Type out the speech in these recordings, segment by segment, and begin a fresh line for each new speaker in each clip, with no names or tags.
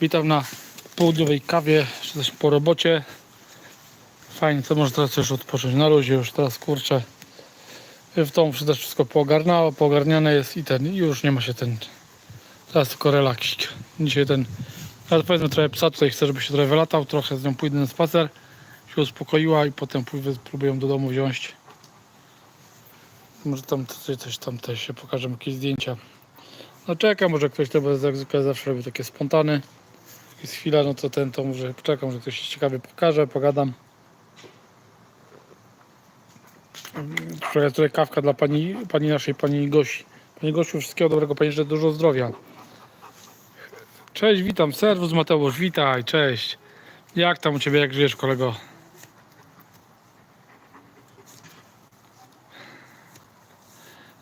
Witam na południowej kawie, coś po robocie. Fajnie, to może teraz już odpocząć na luzie, już teraz kurczę. W domu się też wszystko poogarnało, jest i ten, już nie ma się ten, teraz tylko relaksik. Dzisiaj ten, ale powiedzmy trochę psa tutaj chcę, żeby się trochę wylatał, trochę z nią pójdę na spacer, się uspokoiła i potem pójdę, próbuję do domu wziąć. Może tam coś tam też się pokażę, jakieś zdjęcia. No czekam, może ktoś to bez zawsze robi takie spontany. Jest chwila, no to ten to może poczekam, że ktoś się ciekawie pokaże, pogadam. Tutaj kawka dla pani, pani naszej, pani Gosi. Pani Gosiu, wszystkiego dobrego, pani życzę dużo zdrowia. Cześć, witam, serwus Mateusz, witaj, cześć. Jak tam u Ciebie, jak żyjesz kolego?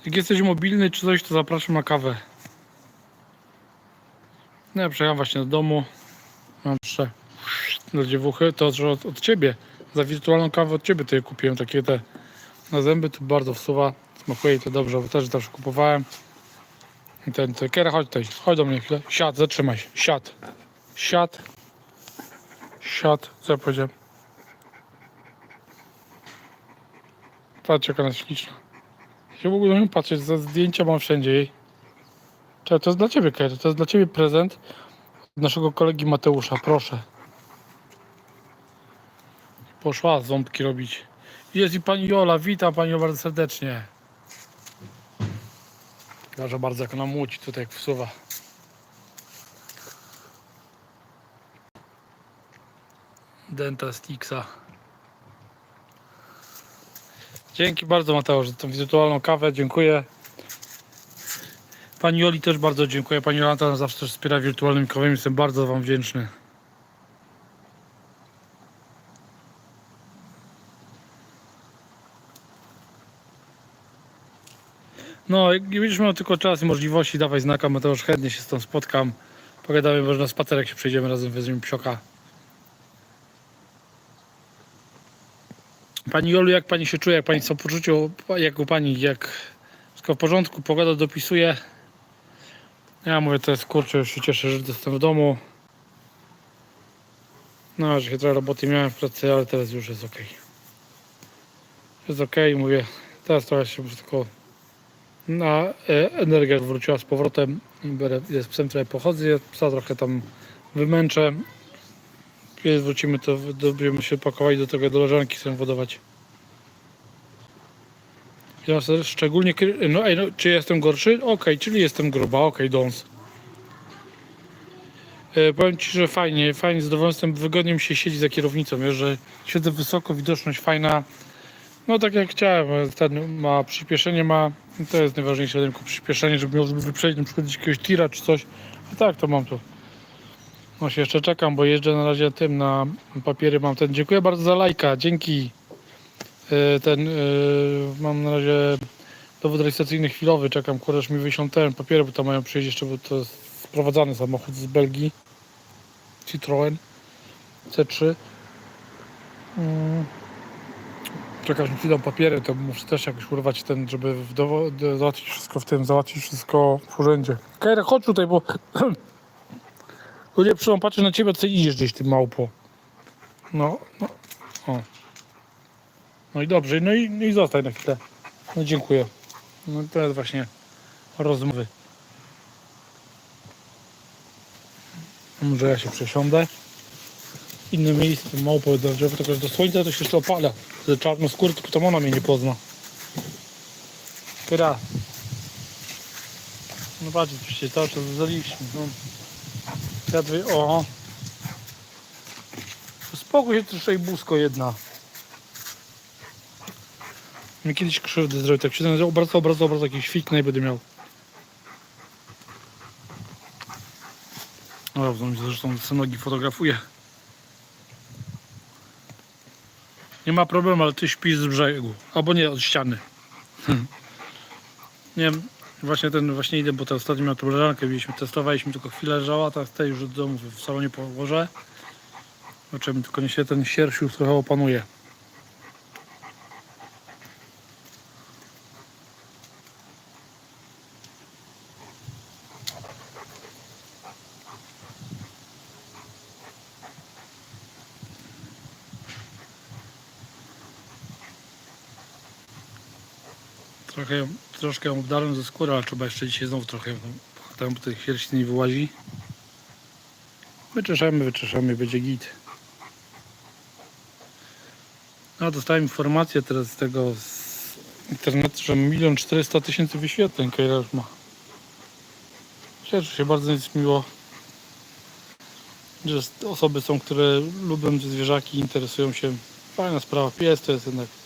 Jak jesteś mobilny czy coś, to zapraszam na kawę. No, ja przyjechałem właśnie do domu. Mam jeszcze dla dziewuchy. To że od, od ciebie. Za wirtualną kawę od ciebie je kupiłem. Takie te na zęby. Tu bardzo wsuwa. Smakuje i to dobrze, bo też zawsze kupowałem. I ten, ten Kiera, chodź tutaj. Chodź do mnie chwilę. Siad, zatrzymaj się. Siad. Siad. Siad. Co ja powiedziałem? Patrz jaka ona śliczna. Ja w ogóle nie patrzeć, za zdjęcia mam wszędzie jej. Czekaj, to jest dla ciebie, Kajer, to jest dla ciebie prezent od naszego kolegi Mateusza, proszę. Poszła ząbki robić. Jest i pani Jola, witam panią bardzo serdecznie. Proszę bardzo, jak ona młóci tutaj, jak wsuwa. Denta Stixa. Dzięki bardzo Mateusz za tą wirtualną kawę, dziękuję. Pani Joli też bardzo dziękuję. Pani Jolanta zawsze też wspiera wirtualnymi kawami. Jestem bardzo Wam wdzięczny. No, jak będziesz miał tylko czas i możliwości, dawaj znaka, Mateusz, chętnie się z tą spotkam. Pogadamy może na spacerek się przejdziemy razem, weźmiemy psioka. Pani Jolu, jak Pani się czuje, jak Pani samopoczuciu, jak u Pani, jak wszystko w porządku, pogoda dopisuje. Ja mówię, to jest kurczę, już się cieszę, że jestem w domu. No, że trochę roboty miałem w pracy, ale teraz już jest ok. Jest ok, mówię, teraz trochę się tylko na e, energię wróciła z powrotem. Idę z psem trochę pochodzę, psa trochę tam wymęczę. Kiedy wrócimy, to będziemy się pakowali do tego, do leżanki chcę wodować. Ja sobie szczególnie, no ej, no, czy jestem gorszy? Okej, czyli jestem gruba, okej, dąs. E, powiem Ci, że fajnie, fajnie, z jestem, wygodnie mi się siedzi za kierownicą, wiesz, że siedzę wysoko, widoczność fajna. No tak jak chciałem, ten ma przyspieszenie, ma, to jest najważniejsze, tylko przyspieszenie, żeby miał, żeby wyprzedzić na przykład jakiegoś tira czy coś. A tak, to mam to. No się jeszcze czekam, bo jeżdżę na razie tym, na papiery mam ten, dziękuję bardzo za lajka, dzięki. E, ten, e, mam na razie dowód rejestracyjny chwilowy, czekam, kurde, aż mi wyślą ten papiery, bo tam mają przyjść jeszcze, bo to jest sprowadzany samochód z Belgii. Citroen C3. Mm. Czekam, aż mi przyjdą papiery, to muszę też jakoś urwać ten, żeby dowo- do- załatwić wszystko w tym, załatwić wszystko w urzędzie. Kajra, chodź tutaj, bo ludzie przyjdą patrzeć na ciebie, co idziesz gdzieś, ty małpo. No, no, o. No i dobrze, no i, no i zostań na chwilę. No dziękuję. No to jest właśnie rozmowy. Może ja się przesiądę. Inne miejsce, mało powiedział, że tylko do słońca to się jeszcze opala. Ze czarnoskórki, to ona mnie nie pozna. Teraz. No patrzcie, się cały czas zaliśmy. No. Ja dwie, o. Spokój się troszkę i busko jedna. Mi kiedyś krzywdę zrobił, tak się ten obracał, obracał, obracał, jakiś fik nie będę miał. O, w zresztą te nogi fotografuję. Nie ma problemu, ale ty śpisz z brzegu. Albo nie, od ściany. Nie wiem, właśnie ten, właśnie idę, bo to ostatnio miał tą leżankę, testowaliśmy, tylko chwilę leżała, teraz tutaj już do domu w salonie położę. Zobaczymy, tylko niestety ten sierść już trochę opanuje. Trochę, ją- troszkę obdarłem ze skóry, ale trzeba jeszcze dzisiaj znowu trochę no, tam po tej sierści nie wyłazi. Wyczeszamy, wyczeszamy, będzie git. A dostałem informację teraz z tego z internetu, że milion czterysta tysięcy wyświetleń już ma. Cieszę się bardzo, jest miło, że osoby są, które lubią zwierzaki, interesują się. Fajna sprawa, pies to jest jednak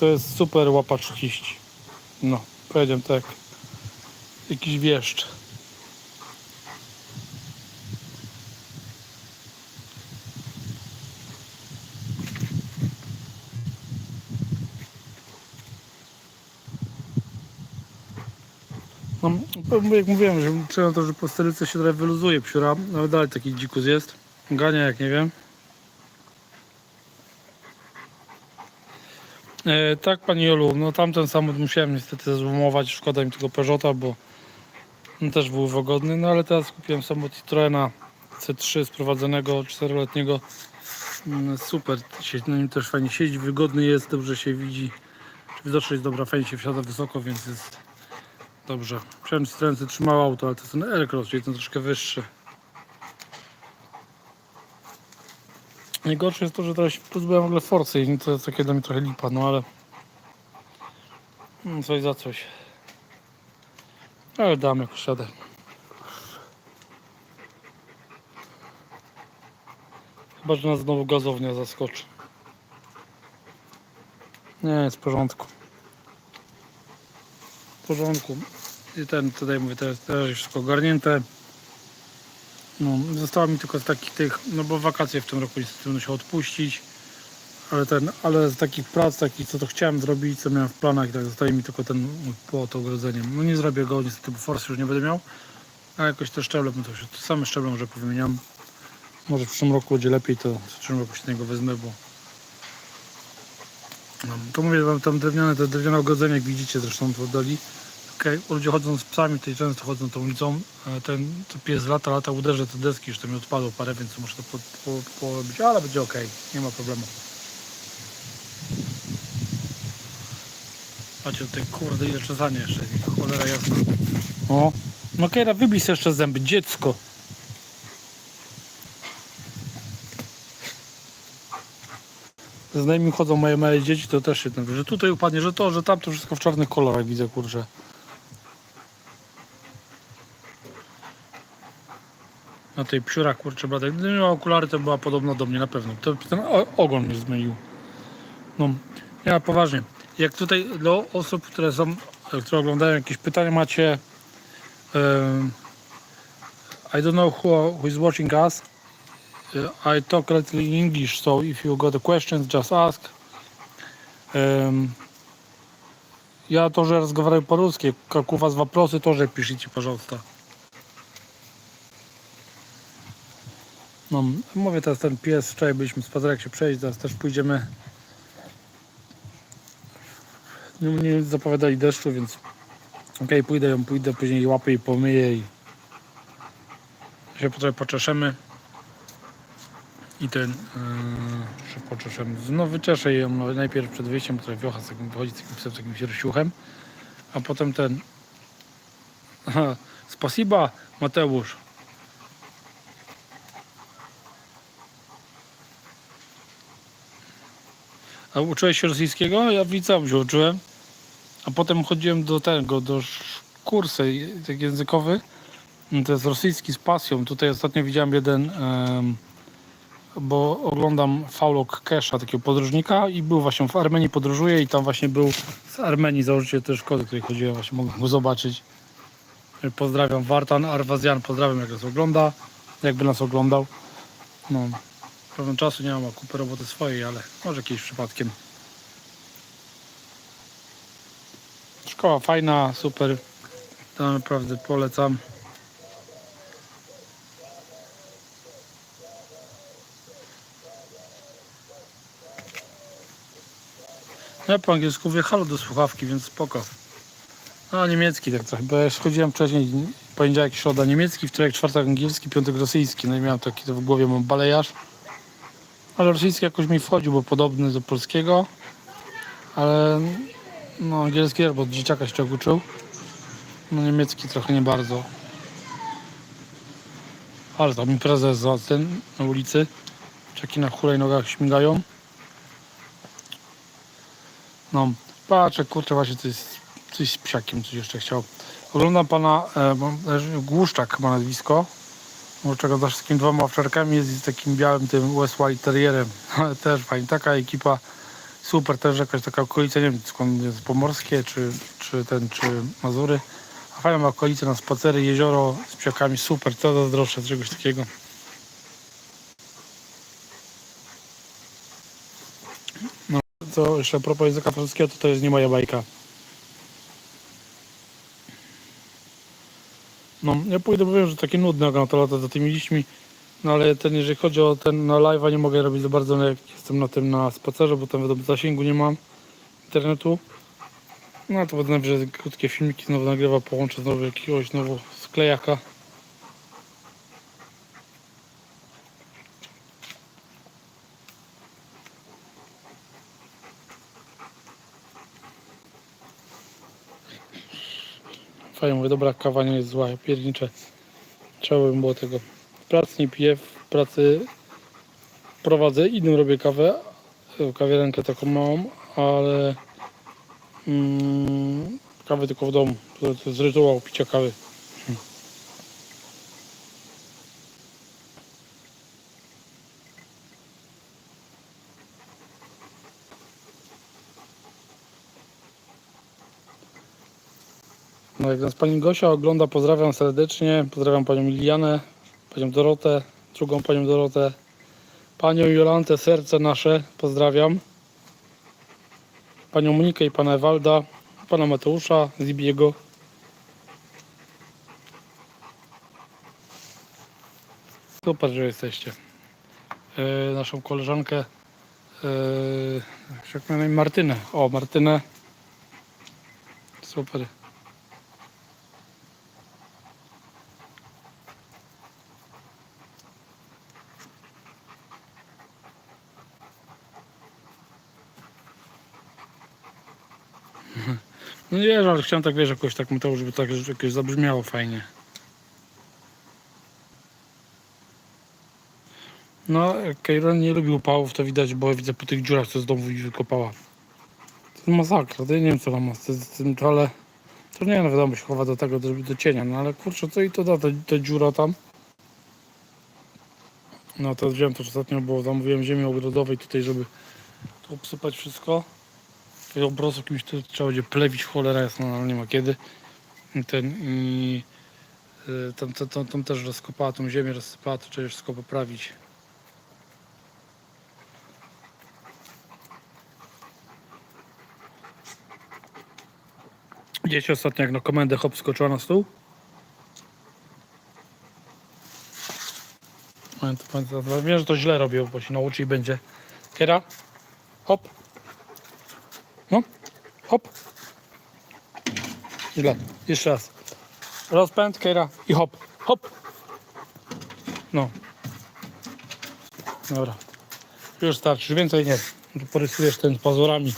to jest super łapacz liści. No, powiedziałem tak. Jakiś wieszcz. No, jak mówiłem, że liczę to, że po sterylce się trochę wyluzuje psiura, ale dalej taki dzikus jest. Gania jak nie wiem. E, tak, Pani Jolu, no tamten samochód musiałem niestety złomować, szkoda mi tego Peugeota, bo on też był wygodny, no ale teraz kupiłem samochód Citroena C3 sprowadzonego, 4-letniego. Mm, Super, się na nim też fajnie siedzi, wygodny jest, dobrze się widzi. Widoczność jest dobra, fajnie się wsiada wysoko, więc jest dobrze. Chciałem Citroen trzymał auto, ale to jest ten Aircross, czyli ten troszkę wyższy. Najgorsze jest to, że teraz się pozbyłem w ogóle Forcy i to jest takie dla mnie trochę lipa, no ale no coś za coś. Ale dam jakoś radę. Chyba, że nas znowu gazownia zaskoczy. Nie, jest w porządku. W porządku. I ten tutaj mówię, teraz, teraz już wszystko ogarnięte. No, zostało mi tylko z takich tych, no bo wakacje w tym roku niestety będę się odpuścić. Ale ten, ale z takich prac, takich co to chciałem zrobić, co miałem w planach i tak zostaje mi tylko ten płot ogrodzeniem. No nie zrobię go niestety, bo forsy już nie będę miał. A jakoś te szczeble, no to już same szczeble może powymieniam. Może w przyszłym roku będzie lepiej, to w przyszłym roku się tego wezmę, bo no, to mówię wam tam drewniane, te drewniane ogrodzenie, jak widzicie zresztą w oddali. Okay. Ludzie chodzą z psami, tutaj często chodzą tą ulicą. e, Ten pies lata, lata, uderzy te deski, już to mi odpadło parę, więc muszę to po, po, porobić, ale będzie ok, nie ma problemu. Patrzcie, tutaj kurde ile czesania jeszcze, cholera jasna. O, no Kejra, wybij sobie jeszcze zęby, dziecko. Z chodzą moje małe dzieci, to też się że tutaj upadnie, że to, że tam, to wszystko w czarnych kolorach widzę, kurczę. Na tej psiura, kurczę, bladek. Gdybym miał okulary, to była podobna do mnie na pewno. To ten o- ogon mnie zmienił. No, ja poważnie. Jak tutaj dla osób, które są, e, które oglądają jakieś pytania macie, um, I don't know who, who is watching us. Uh, I talk a little in English, so if you got a questions, just ask. Um, я тоже разговариваю по-русски. Как у вас вопросы, тоже пишите, пожалуйста. No, mówię teraz ten pies, wczoraj byliśmy spacerek się przejść, teraz też pójdziemy. Nie, nie zapowiadali deszczu, więc okej, pójdę ją, pójdę, później łapy i pomyję i się trochę poczeszemy. I ten, yy, się poczeszemy. No wyczeszę ją no, najpierw przed wyjściem, trochę wiocha z takim, wychodzi z takim psem, takim sierściuchem, a potem ten Spasiba, Mateusz. A uczyłeś się rosyjskiego? Ja w liceum się uczyłem. A potem chodziłem do tego, do kursy tak językowy. To jest rosyjski z pasją. Tutaj ostatnio widziałem jeden, bo oglądam Faulok Kesha, takiego podróżnika i był właśnie w Armenii, podróżuje i tam właśnie był z Armenii założyciel tej szkoły, której chodziłem, właśnie mogłem go zobaczyć. Pozdrawiam Wartan, Arwazjan, pozdrawiam jak nas ogląda, jakby nas oglądał. No, pewno czasu nie mam, ma kupę roboty swojej, ale może kiedyś przypadkiem. Szkoła fajna, super. To naprawdę polecam. Ja po angielsku mówię halo do słuchawki, więc spoko. No niemiecki tak trochę, bo ja już chodziłem wcześniej poniedziałek, środa niemiecki, wtorek, czwartek angielski, piątek rosyjski. No i miałem taki to w głowie mam balejarz. Ale rosyjski jakoś mi wchodził, bo podobny do polskiego. Ale No, angielski bo od dzieciaka się czego uczył. No, niemiecki trochę nie bardzo. Ale tam impreza za na ulicy. Czeki na hulajnogach śmigają. No, patrzę, kurczę, właśnie coś, coś z psiakiem, coś jeszcze chciał. Oglądam pana bo- e, Głuszczak ma nazwisko. Głuszczak za wszystkimi dwoma owczarkami jest z takim białym tym West White Terrierem. Ale też fajnie, taka ekipa. Super, też jakaś taka okolica, nie wiem skąd jest, pomorskie, czy, czy ten, czy Mazury. A fajna okolica na spacery, jezioro z psiakami, super, co zazdroszczę czegoś takiego. No, co jeszcze a propos języka francuskiego, to to jest nie moja bajka. No, ja pójdę, bo wiem, że takie nudne na to lata za tymi liśćmi, no ale ten, jeżeli chodzi o ten na live'a, nie mogę robić za bardzo, no, jak jestem na tym na spacerze, bo tam wiadomo, zasięgu nie mam internetu. No to będę najwyżej krótkie filmiki znowu nagrywa, połączę znowu jakiegoś znowu sklejaka. Fajnie, mówię, dobra, kawa nie jest zła, ja. Trzeba by było tego. W pracy nie piję, w pracy prowadzę, innym robię kawę, e, kawiarenkę taką małą, ale mm, kawę tylko w domu. To, to jest rytuał picia kawy. Nas pani Gosia ogląda, pozdrawiam serdecznie. Pozdrawiam panią Lilianę, panią Dorotę, drugą panią Dorotę, panią Jolantę, serce nasze, pozdrawiam. Panią Monikę i pana Ewalda, pana Mateusza, Zibiego. Super, że jesteście. E, naszą koleżankę, e, jak? Martynę. O, Martynę. Super. No nie wiesz, ale chciałem tak wiesz, jakoś tak Mateusz, żeby tak żeby jakoś zabrzmiało fajnie. No, Kejron nie lubi upałów, to widać, bo widzę po tych dziurach, co z domu wykopała. To masakra, to ja nie wiem co tam ma z tym, ale... To nie no wiadomo, się chowa do tego, do, do cienia, no ale kurczę, co i to da, ta, dziura tam. No to wziąłem to ostatnio, bo zamówiłem ziemi ogrodowej tutaj, żeby obsypać wszystko. Tego obrosu kimś tu trzeba będzie plewić cholera jasno, no, nie ma kiedy. I Ten i y, tam, tam, tam, tam też rozkopała tą ziemię, rozsypała, to trzeba wszystko poprawić. Dzieci ostatnio jak na komendę hop skoczyła na stół. Wiem, że to źle robią, bo się nauczy i będzie. Kiera, hop. No, hop. Źle. Jeszcze raz. Rozpęd, Kiera i hop. Hop. No. Dobra. Już starczy, więcej nie. Tu Porysujesz ten pazurami.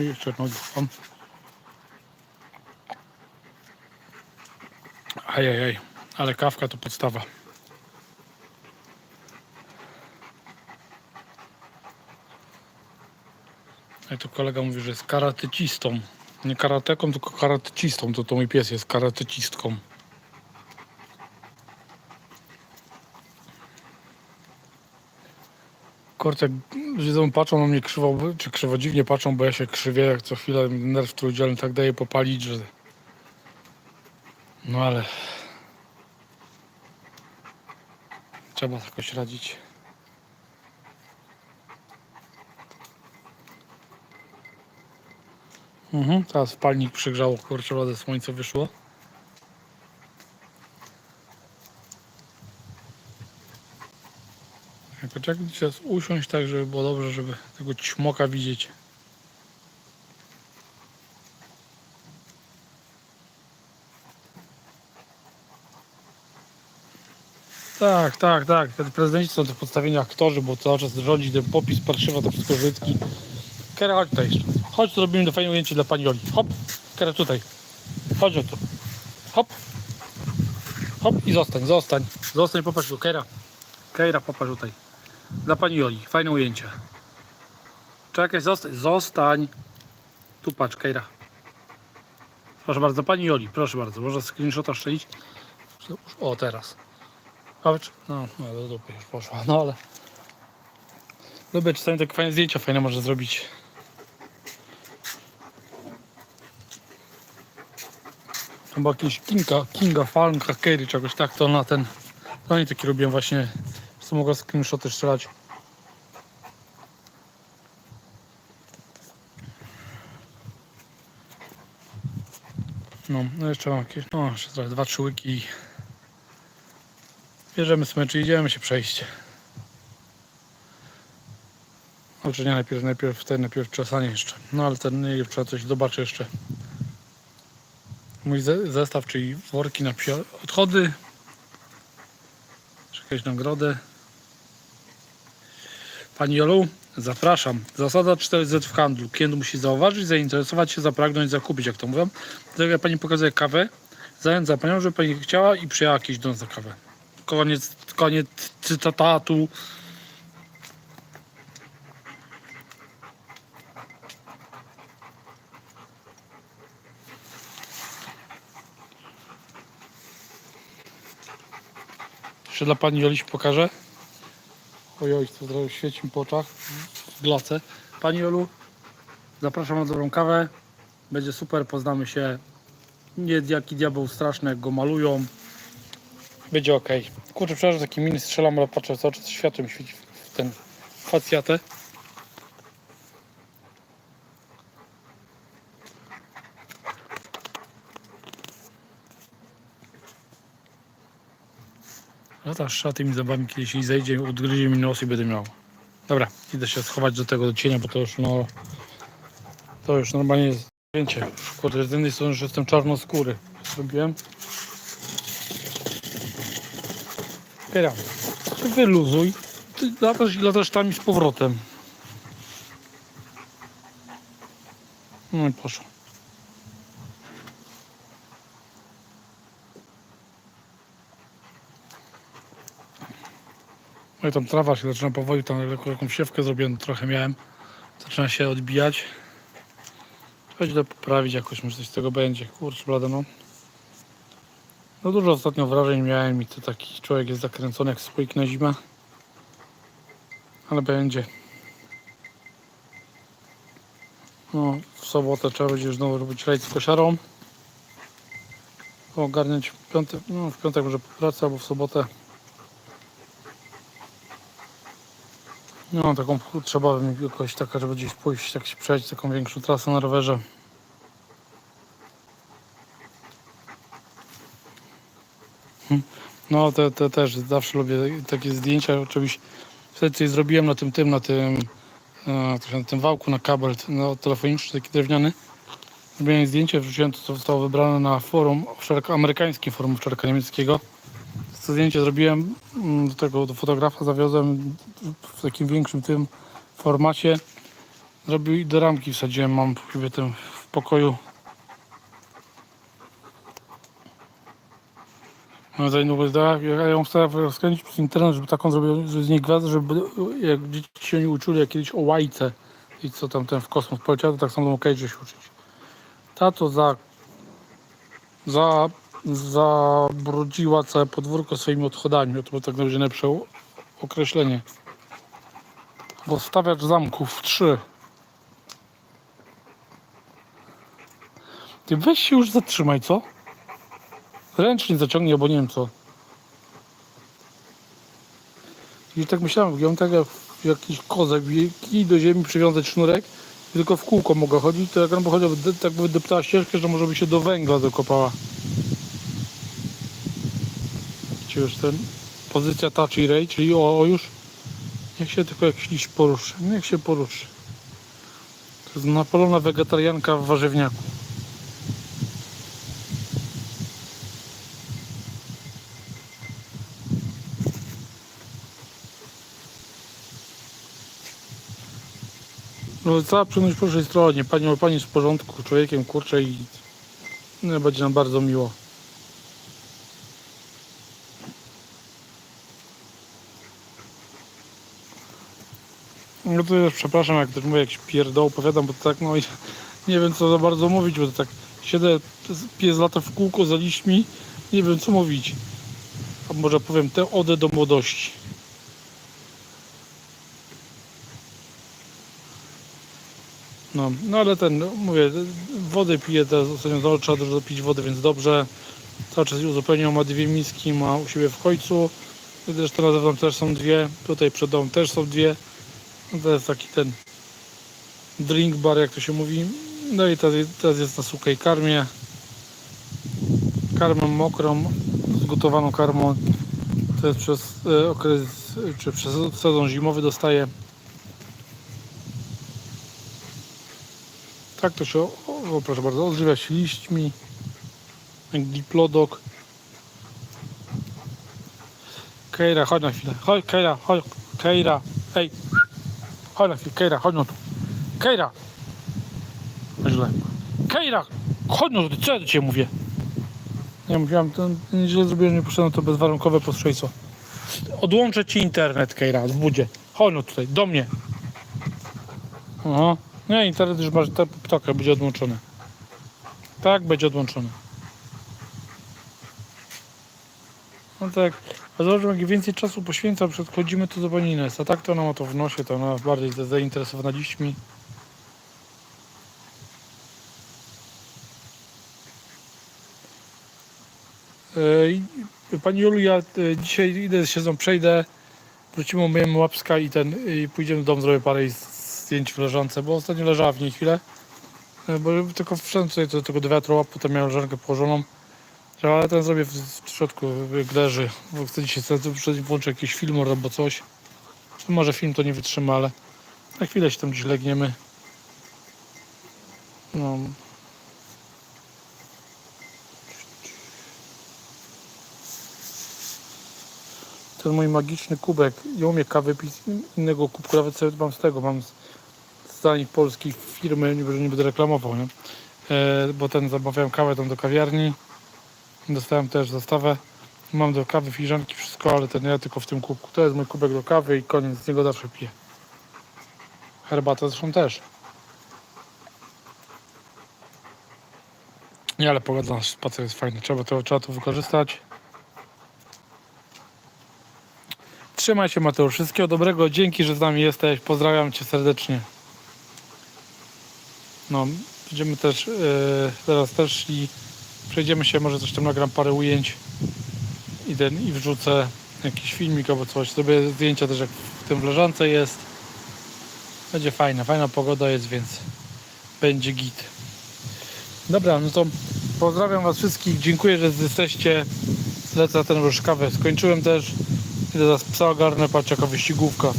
I jeszcze nogi tam. Ajajaj, ale kawka to podstawa. Ja tu kolega mówi, że jest karatecistą. Nie karateką, tylko karatecistą. To, to mój pies jest karatecistką. Kurczę, wiedzą, patrzą na mnie krzywo, czy krzywo dziwnie patrzą, bo ja się krzywię, jak co chwilę nerw trójdzielny tak daje popalić, że... No ale... Trzeba jakoś radzić. Mhm, teraz palnik przygrzał, kurczę, ładne słońce wyszło. Jak teraz usiąść tak, żeby było dobrze, żeby tego ćmoka widzieć. Tak, tak, tak. Te prezydenci są te podstawieni aktorzy, bo cały czas rządzi ten popis parszywa, to wszystko brzydki. Kera, chodź tutaj. Chodź, zrobimy do fajne ujęcie dla pani Oli. Hop, Kera tutaj. Chodź o tu. Hop. Hop i zostań, zostań. Zostań, popatrz tu, Kera. Kera, popatrz tutaj. Dla pani Oli, fajne ujęcie. Czekaj, zostań, zostań. Tu patrz, Kera. Proszę bardzo, pani Joli, proszę bardzo, można screenshota szczelić. O, teraz. Patrz, no, no do dupy już poszła, no ale... Lubię czasami takie fajne zdjęcia, fajne może zrobić. Chyba jakiś Kinga, Kinga Farm Hackery, czegoś tak, to na ten... To oni takie robią właśnie, co mogą screenshoty strzelać. No, no jeszcze mam jakieś, no jeszcze trochę, dwa, trzy łyki i bierzemy smyczy, idziemy się przejść. Znaczy nie, najpierw, najpierw ten, najpierw czasanie jeszcze. No ale ten, nie, trzeba coś zobaczyć jeszcze. Mój ze, zestaw, czyli worki na psie odchody. Jeszcze Jakieś nagrody. Pani Jolu, zapraszam. Zasada 4Z w handlu. Klient musi zauważyć, zainteresować się, zapragnąć, zakupić, jak to mówią. Dlatego ja pani pokazuję kawę. Zachęcam panią, żeby pani chciała i przyjęła jakiś don za kawę. Koniec, koniec cytatu. Jeszcze dla pani Joliś pokażę. Ojoj, to trochę świeci mi po oczach. W glace. Pani Jolu, zapraszam na dobrą kawę. Będzie super, poznamy się. Nie jaki diabeł straszny, jak go malują. Będzie ok. Kurczę, przepraszam, taki mini strzelam, ale patrzę co oczy, światło mi świeci w ten facjatę. Ta szat tymi zębami kiedyś i zejdzie, odgryzie mi nos i będę miał. Dobra, idę się schować do tego do cienia, bo to już no... To już normalnie jest zdjęcie. Kurde, z jednej strony już jestem czarnoskóry. Zrobiłem. Ty wyluzuj. Ty latasz i latasz tam i z powrotem. No i poszło. No i tam trawa się zaczyna powoli, tam jakąś siewkę zrobiłem, trochę miałem. Zaczyna się odbijać. Chodź to poprawić jakoś, może coś z tego będzie. Kurczę, blade no. No dużo ostatnio wrażeń miałem i to taki człowiek jest zakręcony jak słoik na zimę. Ale będzie. No, w sobotę trzeba będzie już znowu robić rajd z kosiarą. Ogarniać w piątek, no w piątek może po pracy albo w sobotę. No, taką trzeba jakoś taka, żeby gdzieś pójść, tak się przejść taką większą trasę na rowerze. Hm. No, te, te też zawsze lubię takie zdjęcia. Oczywiście wtedy coś zrobiłem na tym, tym, na tym, e, na tym wałku na kabel no, telefoniczny, taki drewniany. Zrobiłem zdjęcie, wrzuciłem to, co zostało wybrane na forum, amerykańskim forum owszarka niemieckiego. To zdjęcie zrobiłem mm, do tego, do fotografa, zawiozłem w takim większym tym formacie. Zrobił i do ramki wsadziłem, mam w tym w pokoju. No inną ja ją chcę rozkręcić przez internet, żeby taką zrobił z niej gwiazdę, żeby jak dzieci się nie uczyli jak kiedyś o łajce i co tam ten w kosmos poleciał, to tak samo Cage się uczyć. Tato za za zabrudziła całe podwórko swoimi odchodami. To było tak będzie najlepsze określenie. Rozstawiacz zamków 3. Ty weź się już zatrzymaj, co? Ręcznie zaciągnij, albo nie wiem co. I tak myślałem, wziąłem tak jak jakiś kozak wielki do ziemi przywiązać sznurek i tylko w kółko mogę chodzić, to jak on by chodził, tak by wydeptała ścieżkę, że może by się do węgla dokopała. Widzicie już ten pozycja touch i ray, czyli o, o już niech się tylko jakiś liść poruszy, niech się poruszy. To jest napalona wegetarianka w warzywniaku. No, cała przyjemność po naszej stronie. Pani ma pani z porządku, człowiekiem, kurczę i no, będzie nam bardzo miło. No to już przepraszam, jak też mówię, jakiś pierdoł opowiadam, bo tak no i nie wiem co za bardzo mówić, bo to tak siedzę, pies lata w kółko za liśćmi, nie wiem co mówić. A może powiem tę odę do młodości. No, no ale ten, no, mówię, wodę piję teraz ostatnio to trzeba dużo pić wody, więc dobrze. Cały czas uzupełniam, ma dwie miski, ma u siebie w końcu. Zresztą na zewnątrz też są dwie, tutaj przed domem też są dwie. To jest taki ten drink bar, jak to się mówi. No i teraz, teraz jest na suchej karmie. Karmę mokrą, zgotowaną karmą. To jest przez e, okres, czy przez sezon zimowy dostaję. Tak to się, o, o, proszę bardzo, odżywia się liśćmi, diplodok. Kejra, chodź na chwilę, chodź Kejra, chodź, Kejra, ej, chodź na chwilę, Kejra, chodź no tu, Kejra, No źle, Kejra, chodź no tu, co ja do Ciebie mówię? Nie mówiłam, to źle zrobiłem, nie poszedłem, to bezwarunkowe posłuszeństwo. Odłączę Ci internet, Kejra, w budzie, chodź no tutaj, do mnie. Aha. Nie, internet już masz te ptaka, będzie odłączony. Tak, będzie odłączony. No tak, a zobacz, jak więcej czasu poświęcam, przed to zupełnie inne. A tak to ona ma to w nosie, to ona bardziej za- zainteresowana liśćmi. Ej, Pani Julu, ja e, dzisiaj idę z nią przejdę, wrócimy, umyjemy łapska i ten, i pójdziemy do domu, zrobię parę zdjęć w leżance, bo ostatnio leżała w niej chwilę. E, Bo tylko wszedłem tutaj do tego do wiatru, łap, potem miałem leżankę położoną. Ale ten zrobię w, środku, jak leży. Bo chcę dzisiaj włączę jakiś film albo coś. Może film to nie wytrzyma, ale na chwilę się tam gdzieś legniemy. No. Ten mój magiczny kubek. Nie umie kawy pić innego kubku, nawet sobie mam z tego, mam z, z danej polskiej firmy, nie, nie będę reklamował, nie? E, bo ten zamawiałem kawę tam do kawiarni. Dostałem też zestawę. Mam do kawy filiżanki, wszystko, ale ten ja tylko w tym kubku. To jest mój kubek do kawy i koniec, z niego zawsze piję. Herbatę zresztą też. Nie, ale pogoda na spacer jest fajna. Trzeba to, trzeba to wykorzystać. Trzymaj się Mateusz. Wszystkiego dobrego. Dzięki, że z nami jesteś. Pozdrawiam Cię serdecznie. No, będziemy też yy, teraz też szli. Przejdziemy się, może coś tam nagram parę ujęć i, ten, i wrzucę jakiś filmik albo coś. Zrobię zdjęcia też jak w tym w leżance jest. Będzie fajna, fajna pogoda jest, więc będzie git. Dobra, no to pozdrawiam Was wszystkich. Dziękuję, że jesteście. Zlecę ten już kawę. Skończyłem też. Idę zaraz psa ogarnę, patrz jaka wyścigówka.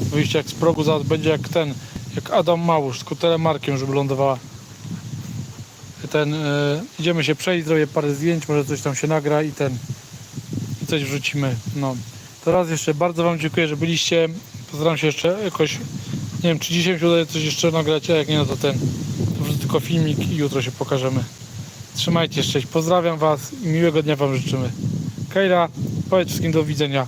Wyjście jak z progu, zaraz będzie jak ten, jak Adam Małusz, tylko telemarkiem, żeby lądowała. Ten, e, idziemy się przejść, zrobię parę zdjęć, może coś tam się nagra i ten, i coś wrzucimy. No. To raz jeszcze bardzo Wam dziękuję, że byliście. Postaram się jeszcze jakoś, nie wiem, czy dzisiaj się udaje coś jeszcze nagrać, a jak nie, no to ten, to wrzucę tylko filmik i jutro się pokażemy. Trzymajcie się, pozdrawiam Was i miłego dnia Wam życzymy. Kejra, powiedz wszystkim do widzenia.